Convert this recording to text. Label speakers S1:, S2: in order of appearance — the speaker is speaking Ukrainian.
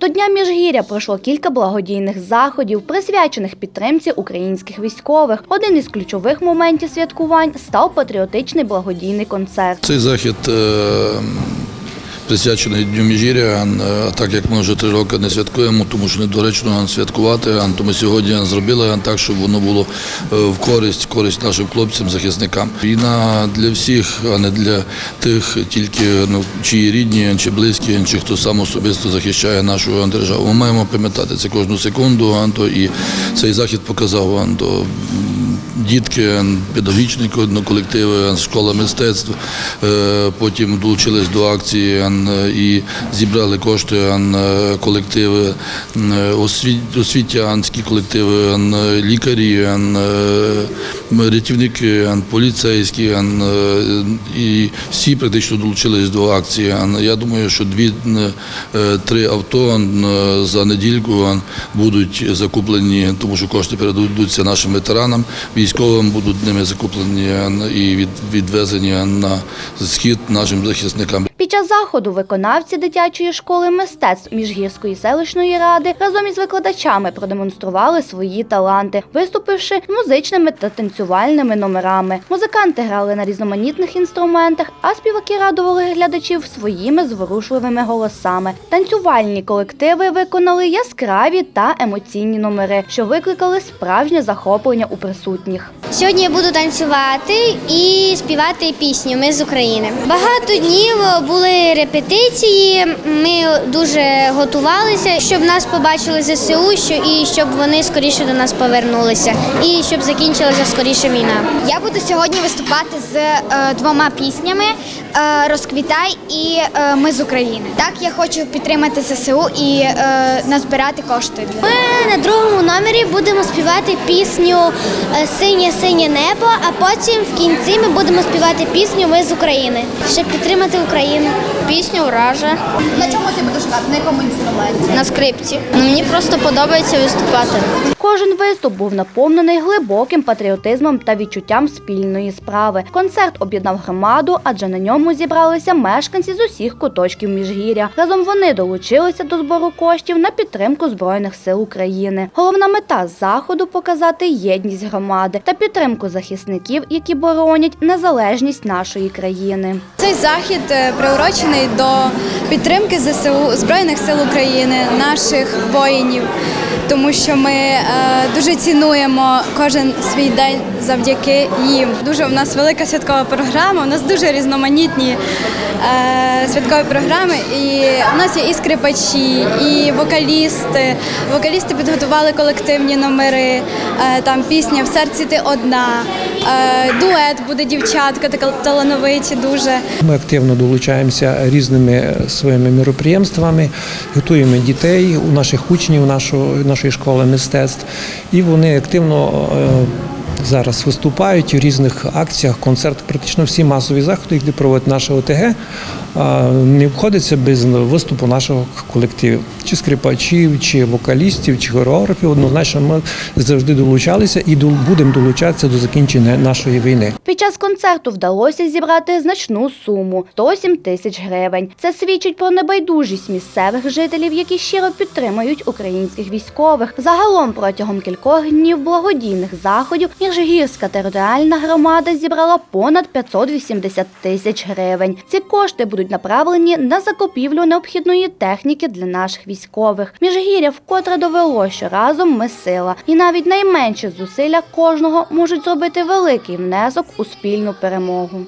S1: До Дня Міжгір'я пройшло кілька благодійних заходів, присвячених підтримці українських військових. Один із ключових моментів святкувань став патріотичний благодійний концерт.
S2: Цей захід е, присвячений Дню Міжір'я, так як ми вже три роки не святкуємо, тому що недоречно святкувати. Тому сьогодні зробили так, щоб воно було е, в користь, користь нашим хлопцям, захисникам. Війна для всіх, а не для тих, тільки ну, чиї рідні, чи близькі, чи хто сам особисто захищає нашу державу. Ми маємо пам'ятати це кожну секунду. Анто, і цей захід показав Анто дітки, педагогічні колективи, школа мистецтв. Е, Потім долучились до акції і зібрали кошти колективи, освітянські колективи, лікарі, е, рятівники, поліцейські. е, І всі практично долучились до акції. Я думаю, що дві-три авто е, за недільку будуть закуплені, тому що кошти передадуться нашим ветеранам, військовим будуть ними закуплені і відвезені на схід нашим захисникам.
S1: Під час заходу виконавці дитячої школи мистецтв Міжгірської селищної ради разом із викладачами продемонстрували свої таланти, виступивши музичними та танцювальними номерами. Музиканти грали на різноманітних інструментах, а співаки радували глядачів своїми зворушливими голосами. Танцювальні колективи виконали яскраві та емоційні номери, що викликали справжнє захоплення у присутніх.
S3: Сьогодні я буду танцювати і співати пісню Ми з України. Багато днів були репетиції. Ми дуже готувалися, щоб нас побачили ЗСУ, що і щоб вони скоріше до нас повернулися, і щоб закінчилася скоріше війна.
S4: Я буду сьогодні виступати з е, двома піснями е, Розквітай і е, Ми з України. Так я хочу підтримати ЗСУ і е, назбирати кошти.
S3: Ми на другому номері будемо співати пісню е, Синє синє небо, а потім в кінці ми будемо співати пісню Ми з України, щоб підтримати Україну. Пісню враже
S4: На чому ти будеш грати? На якому інструменті?
S3: на скрипці. Ну, мені просто подобається виступати.
S1: Кожен виступ був наповнений глибоким патріотизмом та відчуттям спільної справи. Концерт об'єднав громаду, адже на ньому зібралися мешканці з усіх куточків міжгір'я. Разом вони долучилися до збору коштів на підтримку збройних сил України. Головна мета заходу показати єдність громади та підтримку захисників, які боронять незалежність нашої країни.
S5: Цей захід е, приурочений до підтримки ЗСУ Збройних сил України, наших воїнів, тому що ми е, дуже цінуємо кожен свій день завдяки їм. Дуже в нас велика святкова програма. У нас дуже різноманітні е, святкові програми. І у нас є і скрипачі, і вокалісти. Вокалісти підготували колективні номери. Там пісня В серці ти одна. Е, дует буде дівчатка, така талановиті дуже.
S6: Ми активно долучаємося різними своїми міроприємствами, готуємо дітей у наших учнів нашої, нашої школи мистецтв, і вони активно е, зараз виступають у різних акціях, концертах. Практично всі масові заходи, які проводить наша ОТГ, не обходиться без виступу нашого колективу, чи скрипачів, чи вокалістів, чи хореографів. Однозначно, ми завжди долучалися і будемо долучатися до закінчення нашої війни.
S1: Під час концерту вдалося зібрати значну суму 107 тисяч гривень. Це свідчить про небайдужість місцевих жителів, які щиро підтримують українських військових. Загалом протягом кількох днів благодійних заходів Міжгірська територіальна громада зібрала понад 580 тисяч гривень. Ці кошти будуть направлені на закупівлю необхідної техніки для наших військових. Міжгір'я вкотре довело, що разом ми сила, і навіть найменші зусилля кожного можуть зробити великий внесок у спільну перемогу.